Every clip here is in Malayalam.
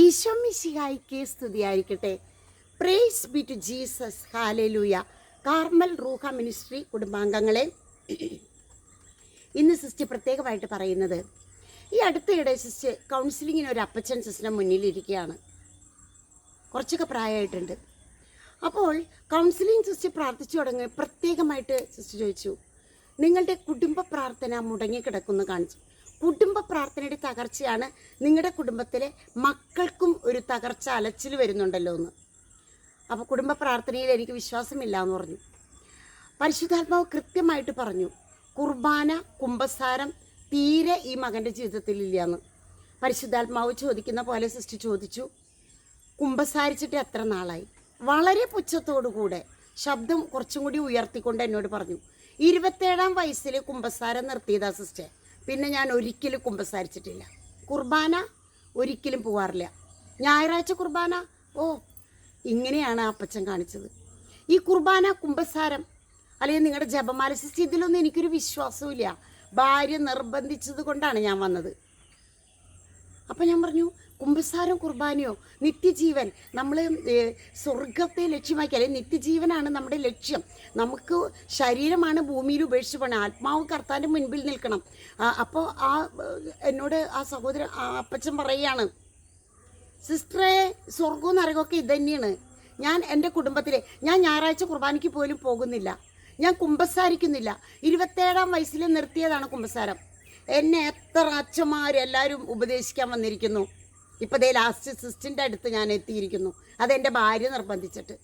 ഈശോ മിശിഹായിക്ക് സ്തുതിയായിരിക്കട്ടെ. Praise be to Jesus hallelujah Carmel Ruha ministry കുടുംബാംഗങ്ങളെ ഇന്ന് സിസ്റ്റർ പ്രത്യേകമായിട്ട് പറയുന്നത് ഈ അടുത്തിടെ സിസ്റ്റർ കൗൺസിലിങ്ങിന് ഒരു അപ്പച്ചൻ സിസ്റ്ററിന് മുന്നിലിരിക്കുകയാണ് കുറച്ചൊക്കെ പ്രായമായിട്ടുണ്ട്. അപ്പോൾ കൗൺസിലിംഗ് സിസ്റ്റർ പ്രാർത്ഥിച്ചു തുടങ്ങി പ്രത്യേകമായിട്ട് സിസ്റ്റർ ചോദിച്ചു നിങ്ങളുടെ കുടുംബ പ്രാർത്ഥന മുടങ്ങിക്കിടക്കുന്നു കാണിച്ചു. കുടുംബ പ്രാർത്ഥനയുടെ തകർച്ചയാണ് നിങ്ങളുടെ കുടുംബത്തിലെ മക്കൾക്കും ഒരു തകർച്ച അലച്ചിൽ വരുന്നുണ്ടല്ലോ എന്ന്. അപ്പോൾ കുടുംബ പ്രാർത്ഥനയിൽ എനിക്ക് വിശ്വാസമില്ല എന്ന് പറഞ്ഞു. പരിശുദ്ധാത്മാവ് കൃത്യമായിട്ട് പറഞ്ഞു കുർബാന കുംഭസാരം തീരെ ഈ മകന്റെ ജീവിതത്തിൽ എന്ന്. പരിശുദ്ധാത്മാവ് ചോദിക്കുന്ന പോലെ സിസ്റ്റർ ചോദിച്ചു കുംഭസാരിച്ചിട്ട് എത്ര നാളായി? വളരെ പുച്ഛത്തോടുകൂടെ ശബ്ദം കുറച്ചും കൂടി ഉയർത്തിക്കൊണ്ട് എന്നോട് പറഞ്ഞു ഇരുപത്തേഴാം വയസ്സിൽ കുംഭസാരം നിർത്തിയതാ സിസ്റ്റർ. പിന്നെ ഞാൻ ഒരിക്കലും കുമ്പസാരിച്ചിട്ടില്ല. കുർബാന ഒരിക്കലും പോവാറില്ല. ഞായറാഴ്ച കുർബാന? ഓ ഇങ്ങനെയാണ് അപ്പച്ചൻ കാണിച്ചത്. ഈ കുർബാന കുമ്പസാരം അല്ലെങ്കിൽ നിങ്ങളുടെ ജപമാല ഇതിലൊന്നും എനിക്കൊരു വിശ്വാസവും ഭാര്യ നിർബന്ധിച്ചത് കൊണ്ടാണ് ഞാൻ വന്നത്. അപ്പം ഞാൻ പറഞ്ഞു കുമ്പസാരം കുർബാനയോ? നിത്യജീവൻ. നമ്മൾ സ്വർഗത്തെ ലക്ഷ്യമാക്കി അല്ലെങ്കിൽ നിത്യജീവനാണ് നമ്മുടെ ലക്ഷ്യം. നമുക്ക് ശരീരമാണ് ഭൂമിയിൽ ഉപേക്ഷിച്ച് പോകണം ആത്മാവ് കർത്താന്റെ മുൻപിൽ നിൽക്കണം. അപ്പോൾ ആ എന്നോട് ആ സഹോദരൻ ആ അപ്പച്ചൻ പറയുകയാണ് സിസ്റ്ററെ സ്വർഗവും നരകമൊക്കെ ഇത് തന്നെയാണ്. ഞാൻ എന്റെ കുടുംബത്തിലെ ഞാൻ ഞായറാഴ്ച കുർബാനയ്ക്ക് പോലും പോകുന്നില്ല. ഞാൻ കുമ്പസാരിക്കുന്നില്ല. ഇരുപത്തേഴാം വയസ്സിൽ നിർത്തിയതാണ് കുമ്പസാരം. എന്നെ എത്ര അച്ഛന്മാരെല്ലാവരും ഉപദേശിക്കാൻ വന്നിരിക്കുന്നു. ഇപ്പോൾ ദേ ലാസ്റ്റ് സിസ്റ്റിന്റെ അടുത്ത് ഞാൻ എത്തിയിരിക്കുന്നു. അതെന്റെ ഭാര്യ നിർബന്ധിച്ചിട്ട്.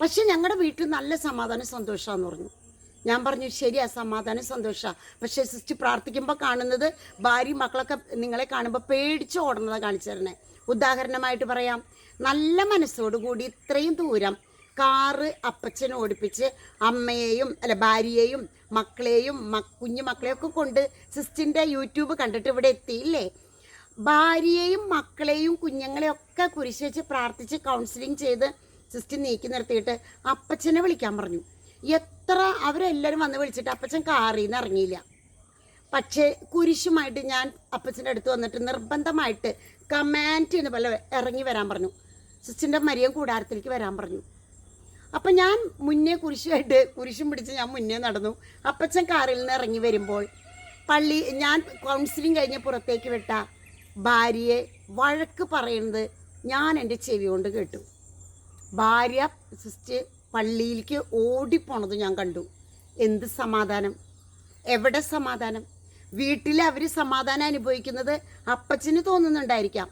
പക്ഷെ ഞങ്ങളുടെ വീട്ടിൽ നല്ല സമാധാനം സന്തോഷമാണെന്ന് പറഞ്ഞു. ഞാൻ പറഞ്ഞു ശരിയാ സമാധാനം സന്തോഷമാണ് പക്ഷേ സിസ്റ്റ് പ്രാർത്ഥിക്കുമ്പോൾ കാണുന്നത് ഭാര്യ മക്കളൊക്കെ നിങ്ങളെ കാണുമ്പോൾ പേടിച്ച് ഓടുന്നതാണ് കാണിച്ചു തരണേ. ഉദാഹരണമായിട്ട് പറയാം നല്ല മനസ്സോടുകൂടി ഇത്രയും ദൂരം കാറ് അപ്പച്ചനെ ഓടിപ്പിച്ച് അമ്മയെയും അല്ല ഭാര്യയെയും മക്കളെയും മ- കുഞ്ഞു മക്കളെയൊക്കെ കൊണ്ട് സിസ്റ്റിന്റെ യൂട്യൂബ് കണ്ടിട്ട് ഇവിടെ എത്തിയില്ലേ? ഭാര്യയെയും മക്കളെയും കുഞ്ഞുങ്ങളെയും ഒക്കെ വെച്ച് പ്രാർത്ഥിച്ച് കൗൺസിലിംഗ് ചെയ്ത് സിസ്റ്റർ നീക്കി നിർത്തിയിട്ട് അപ്പച്ചനെ വിളിക്കാൻ പറഞ്ഞു. എത്ര അവരെല്ലാവരും വന്ന് വിളിച്ചിട്ട് അപ്പച്ചൻ കാറിൽ നിന്ന് ഇറങ്ങിയില്ല. പക്ഷേ കുരിശുമായിട്ട് ഞാൻ അപ്പച്ചന്റെ അടുത്ത് വന്നിട്ട് നിർബന്ധമായിട്ട് കമാൻഡ് എന്ന് പോലെ ഇറങ്ങി വരാൻ പറഞ്ഞു. സിസ്റ്ററിന്റെ മരിയം കൂടാരത്തിലേക്ക് വരാൻ പറഞ്ഞു. അപ്പം ഞാൻ മുന്നേ കുരിശുമായിട്ട് കുരിശും പിടിച്ച് ഞാൻ മുന്നേ നടന്നു. അപ്പച്ചൻ കാറിൽ നിന്ന് ഇറങ്ങി വരുമ്പോൾ പള്ളി ഞാൻ കൗൺസിലിംഗ് കഴിഞ്ഞ് പുറത്തേക്ക് വിട്ട ഭാര്യയെ വഴക്ക് പറയുന്നത് ഞാൻ എന്റെ ചെവി കൊണ്ട് കേട്ടു. ഭാര്യ സിസ്റ്റ് പള്ളിയിലേക്ക് ഓടിപ്പോണത് ഞാൻ കണ്ടു. എന്ത് സമാധാനം? എവിടെ സമാധാനം? വീട്ടിൽ അവർ സമാധാനം അനുഭവിക്കുന്നത് അപ്പച്ചന് തോന്നുന്നുണ്ടായിരിക്കാം.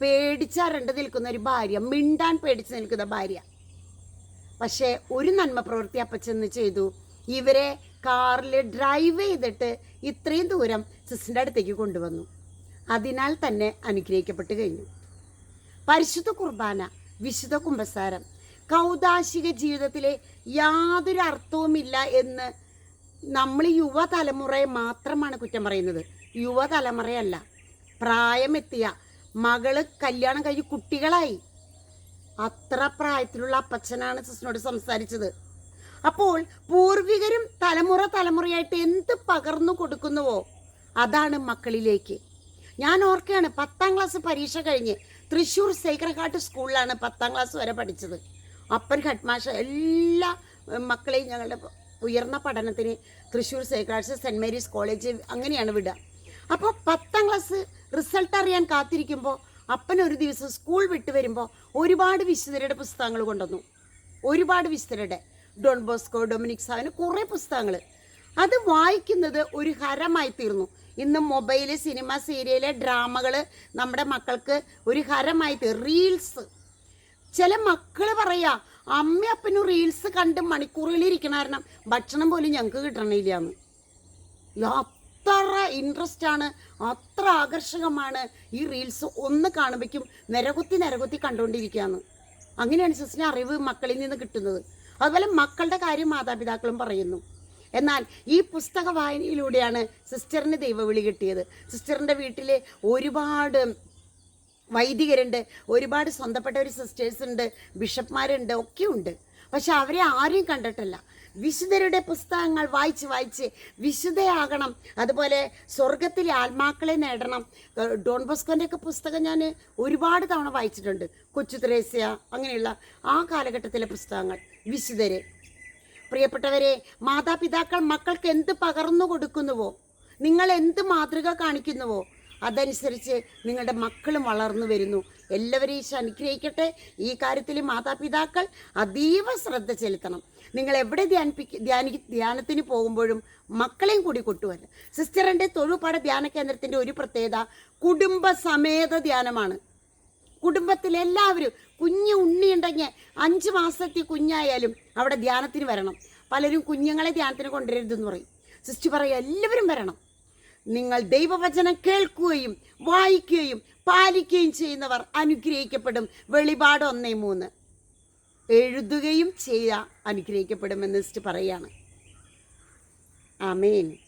പേടിച്ചരണ്ട് നിൽക്കുന്ന ഒരു ഭാര്യ മിണ്ടാൻ പേടിച്ച് നിൽക്കുന്ന ഭാര്യ. പക്ഷേ ഒരു നന്മ പ്രവൃത്തി അപ്പച്ചെന്ന് ചെയ്തു. ഇവരെ കാറിൽ ഡ്രൈവ് ചെയ്തിട്ട് ഇത്രയും ദൂരം സിസ്റ്ററിന്റെ അടുത്തേക്ക് കൊണ്ടുവന്നു. അതിനാൽ തന്നെ അനുഗ്രഹിക്കപ്പെട്ട് കഴിഞ്ഞു. പരിശുദ്ധ കുർബാന വിശുദ്ധ കുംഭസാരം കൗതാശിക ജീവിതത്തിലെ യാതൊരു അർത്ഥവുമില്ല എന്ന് നമ്മൾ യുവതലമുറയെ മാത്രമാണ് കുറ്റം പറയുന്നത്. യുവതലമുറയല്ല. പ്രായമെത്തിയ മകൾ കല്യാണം കഴിഞ്ഞ് കുട്ടികളായി. അത്ര പ്രായത്തിലുള്ള അപ്പച്ചനാണ് സിസ്റ്റിനോട് സംസാരിച്ചത്. അപ്പോൾ പൂർവികരും തലമുറ തലമുറയായിട്ട് എന്ത് പകർന്നു കൊടുക്കുന്നുവോ? അതാണ് മക്കളിലേക്ക് ഞാൻ ഓർക്കുകയാണ് പത്താം ക്ലാസ് പരീക്ഷ കഴിഞ്ഞ് തൃശ്ശൂർ സേക്രഹാട്ട് സ്കൂളിലാണ് പത്താം ക്ലാസ് വരെ പഠിച്ചത്. അപ്പൻ ഹെഡ്മാഷ എല്ലാ മക്കളെയും ഞങ്ങളുടെ ഉയർന്ന പഠനത്തിന് Thrissur sacred saint Mary's college അങ്ങനെയാണ് വിടുക. അപ്പോൾ പത്താം ക്ലാസ് റിസൾട്ട് അറിയാൻ കാത്തിരിക്കുമ്പോൾ അപ്പൻ ഒരു ദിവസം സ്കൂൾ വിട്ട് വരുമ്പോൾ ഒരുപാട് വിശുദ്ധരുടെ പുസ്തകങ്ങൾ കൊണ്ടുവന്നു. ഒരുപാട് വിശുദ്ധരുടെ. ഡോൺ ബോസ്കോ ഡൊമിനിക് സാവിന് കുറേ പുസ്തകങ്ങൾ. അത് വായിക്കുന്നത് ഒരു ഹരമായി തീർന്നു. ഇന്ന് മൊബൈൽ സിനിമ സീരിയൽ ഡ്രാമകൾ നമ്മുടെ മക്കൾക്ക് ഒരു ഹരമായി തീർന്നു റീൽസ്. ചില മക്കൾ പറയാ അമ്മ അപ്പനും റീൽസ് കണ്ട് മണിക്കൂറുകളിൽ കാരണം ഭക്ഷണം പോലും ഞങ്ങൾക്ക് കിട്ടണില്ല എന്ന് അത്ര ഇൻട്രസ്റ്റ് ആണ് അത്ര ആകർഷകമാണ് ഈ റീൽസ് ഒന്ന് കാണുമ്പോഴേക്കും നിരകുത്തി നിരകുത്തി കണ്ടുകൊണ്ടിരിക്കുകയാണ് അങ്ങനെയാണ് സിസ്റ്ററിന് അറിവ് മക്കളിൽ നിന്ന് കിട്ടുന്നത്. അതുപോലെ മക്കളുടെ കാര്യം മാതാപിതാക്കളും പറയുന്നു. എന്നാൽ ഈ പുസ്തക വായനയിലൂടെയാണ് സിസ്റ്ററിന് ദൈവവിളി കിട്ടിയത്. സിസ്റ്ററിന്റെ വീട്ടിൽ ഒരുപാട് വൈദികരുണ്ട് ഒരുപാട് സ്വന്തപ്പെട്ട ഒരു സിസ്റ്റേഴ്സ് ഉണ്ട് ബിഷപ്പ്മാരുണ്ട് ഒക്കെ ഉണ്ട് പക്ഷെ അവരെ ആരും കണ്ടിട്ടില്ല. വിശുദ്ധരുടെ പുസ്തകങ്ങൾ വായിച്ച് വായിച്ച് വിശുദ്ധയാകണം. അതുപോലെ സ്വർഗത്തിലെ ആത്മാക്കളെ നേടണം. ഡോൺ ബോസ്കോന്റെ ഒക്കെ പുസ്തകം ഞാൻ ഒരുപാട് തവണ വായിച്ചിട്ടുണ്ട്. കൊച്ചു ത്രേസ്യ അങ്ങനെയുള്ള ആ കാലഘട്ടത്തിലെ പുസ്തകങ്ങൾ വിശുദ്ധരെ. പ്രിയപ്പെട്ടവരെ മാതാപിതാക്കൾ മക്കൾക്ക് എന്ത് പകർന്നു കൊടുക്കുന്നുവോ നിങ്ങൾ എന്ത് മാതൃക കാണിക്കുന്നുവോ അതനുസരിച്ച് നിങ്ങളുടെ മക്കളും വളർന്നു വരുന്നു. എല്ലാവരും ഈശോ അനുഗ്രഹിക്കട്ടെ. ഈ കാര്യത്തിൽ മാതാപിതാക്കൾ അതീവ ശ്രദ്ധ ചെലുത്തണം. നിങ്ങൾ എവിടെ ധ്യാനിപ്പിക്ക ധ്യാനി ധ്യാനത്തിന് പോകുമ്പോഴും മക്കളെയും കൂടി കൊട്ടുവരണം സിസ്റ്ററിന്റെ തൊഴുപാട ധ്യാന കേന്ദ്രത്തിന്റെ ഒരു പ്രത്യേകത കുടുംബസമേത ധ്യാനമാണ്. കുടുംബത്തിൽ എല്ലാവരും കുഞ്ഞ് ഉണ്ണിയുണ്ടെങ്കിൽ അഞ്ച് മാസത്തെ കുഞ്ഞായാലും അവിടെ ധ്യാനത്തിന് വരണം. പലരും കുഞ്ഞുങ്ങളെ ധ്യാനത്തിന് കൊണ്ടുവരരുതെന്ന് പറയും. സിസ്റ്റർ പറയും എല്ലാവരും വരണം. നിങ്ങൾ ദൈവവചനം കേൾക്കുകയും വായിക്കുകയും പാലിക്കുകയും ചെയ്യുന്നവർ അനുഗ്രഹിക്കപ്പെടും. വെളിപാട് ഒന്നേ മൂന്ന്. എഴുതുകയും ചെയ്യുക അനുഗ്രഹിക്കപ്പെടുമെന്ന് സിസ്റ്റർ പറയാണ് ആമേൻ.